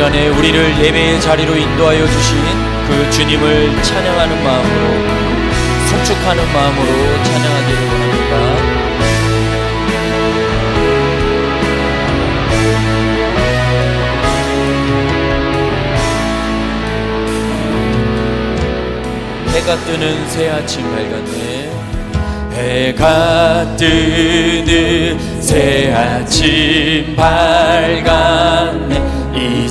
시간에 우리를 예배의 자리로 인도하여 주신 그 주님을 찬양하는 마음으로 송축하는 마음으로 찬양하기를 원합니다. 해가 뜨는 새 아침 밝았네 해가 뜨는 새 아침 밝았네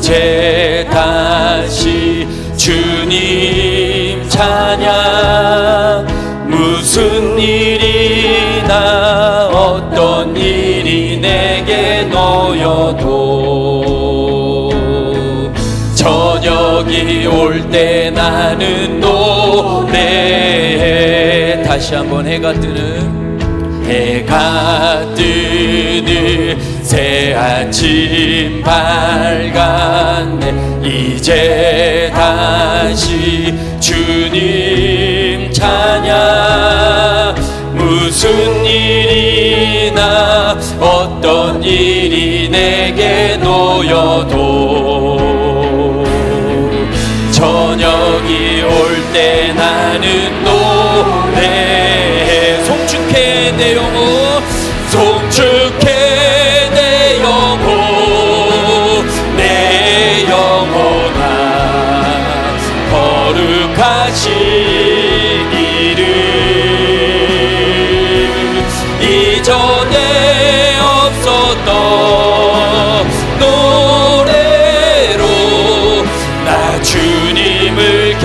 이제 다시 주님 찬양? 무슨 일이나 어떤 일이 내게 놓여도 저녁이 올 때 나는 노래해. 다시 한번 해가 뜨는 해가 뜨는 새 아침 밝았네. 이제 다시 주님 찬양. 무슨 일이나 어떤 일이 내게 놓여도 전에 없었던 노래로 나 주님을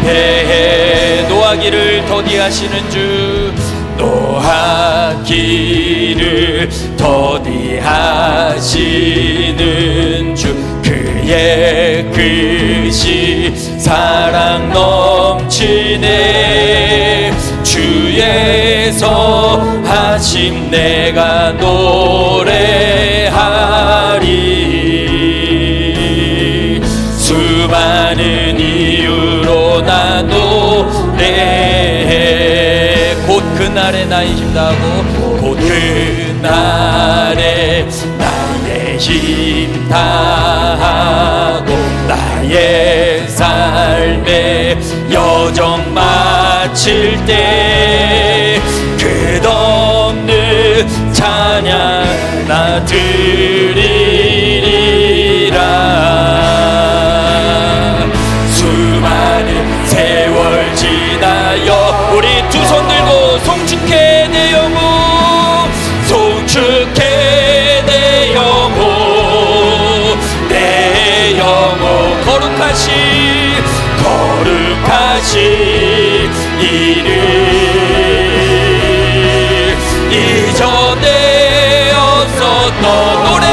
경배해 노하기를 더디하시는 주 노하기를 더디하시는 주 그의 끝이 사랑 넘치네. 주 에서 하심 내가 노래하리. 수많은 이유로 나 노래해 곧 그날에 나의 힘 다하고 곧 그날에 나의 힘 다하고 나의 삶의 여정 마칠 때 찬양 나 드리리라. 수많은 세월 지나여 우리 두 손 들고 송축해 내 영혼 송축해 노래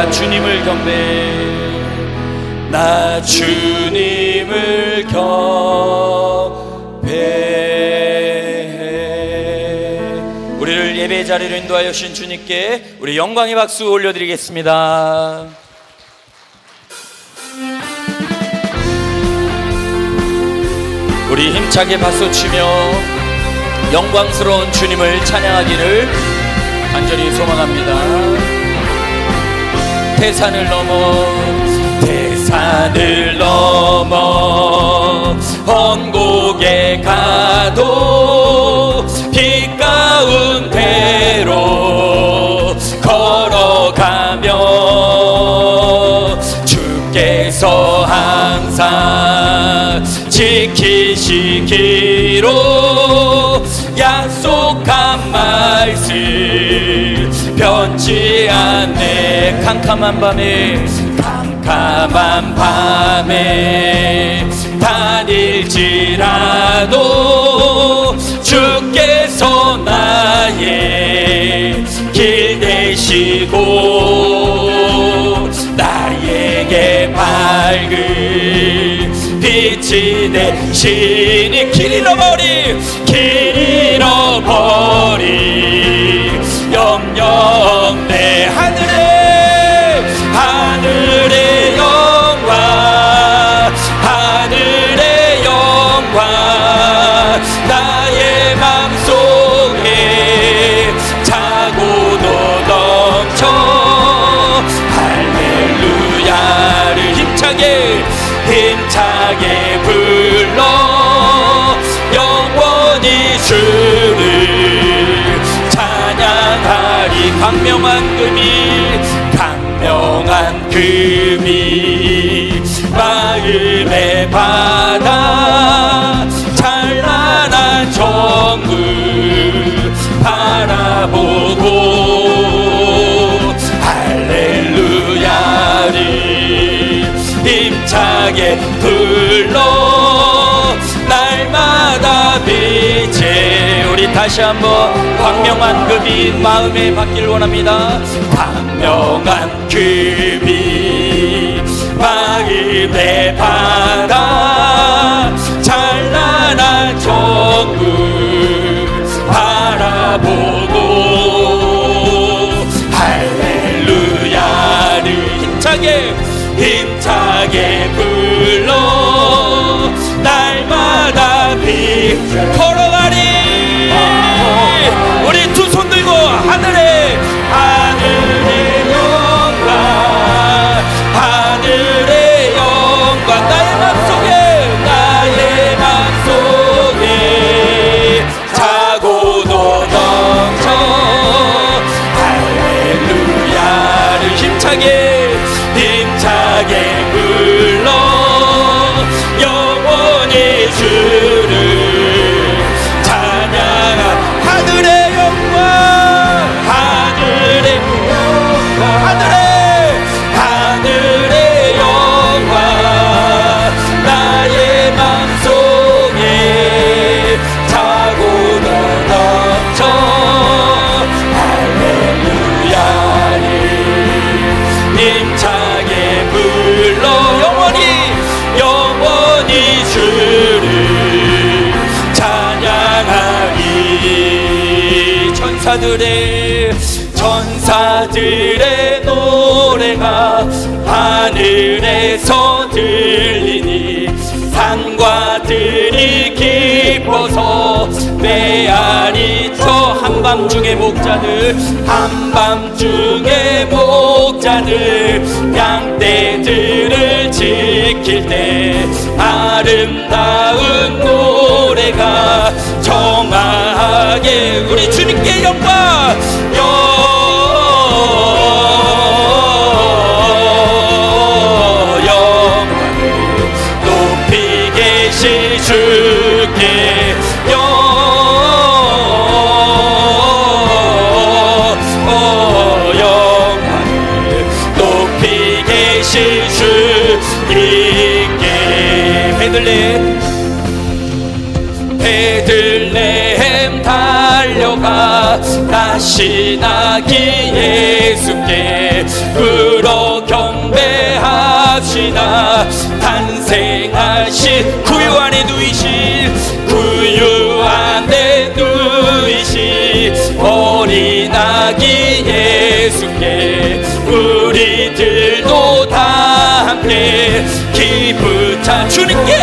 나 주님을 경배해 나 주님을 경배해 우리를 예배 자리로 인도하여 주신 주님께 우리 영광의 박수 올려드리겠습니다. 우리 힘차게 박수 치며 영광스러운 주님을 찬양하기를 간절히 소망합니다. 대산을 넘어 대산을 넘어 헌곡에 가도 빛 가운데로 걸어가며 주께서 항상 지키시기로 캄캄한 밤에 캄캄한 밤에 다닐지라도 주께서 나의 길 되시고 나에게 밝은 빛이 되시니 길 잃어버린 길 잃어버린 강명한 금이 강명한 금이 마음의 바다 다시 한번 광명한 금이 마음에 받길 원합니다. 광명한 금이 마음에 바다 천사들의 천사들의 노래가 하늘에서 들리니 산과 들이 기뻐서 메아리 쳐 한밤중의 목자들 한밤중의 목자들 양떼들을 지킬 때 아름다운 노래가 나기 예수께 불어 경배합시다. 탄생하신 구유 안에 누이신 구유 안에 누이신 어린 아기 예수께 우리들도 다 함께 기쁘자 주님께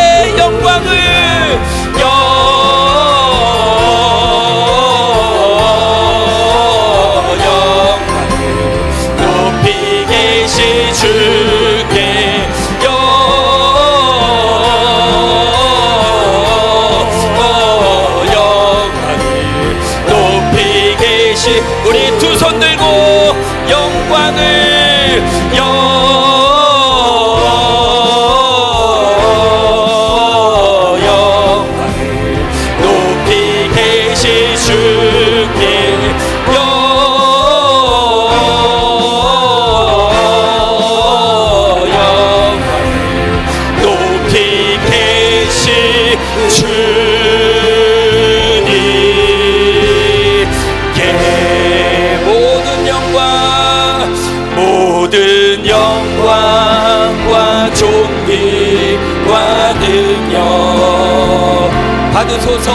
받으소서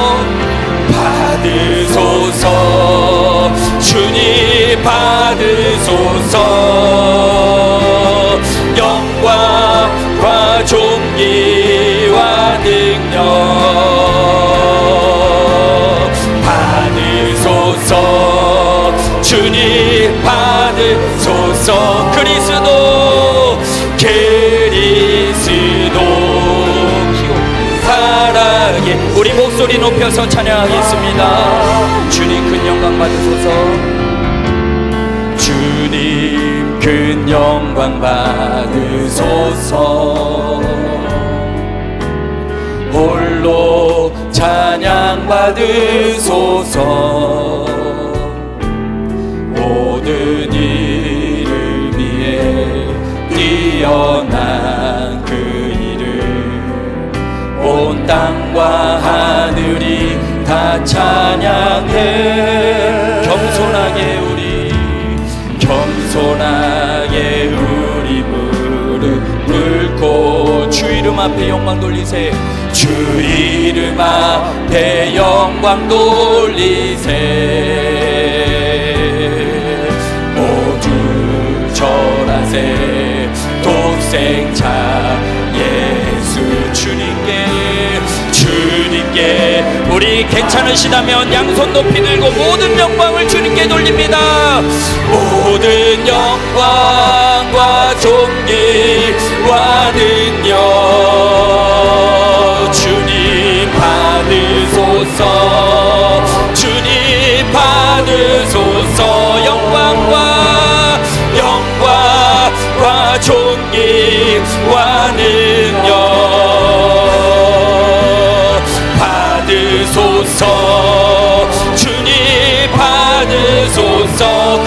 받으소서. 주님 받으소서. 영광과 존귀와 능력. 받으소서. 주님 받으소서 우리 목소리 높여서 찬양하겠습니다. 주님 큰 영광 받으소서. 주님 큰 영광 받으소서. 홀로 찬양 받으소서 찬양해. 겸손하게 우리 겸손하게 우리 무릎 꿇고 주 이름 앞에 영광 돌리세. 주 이름 앞에 영광 돌리세. 모두 절하세. 독생자 예수 주님께 주님께 우리 괜찮으시다면 양손 높이 들고 모든 영광을 주님께 돌립니다. 모든 영광과 존귀와 능력 받으소서 주님 받으소서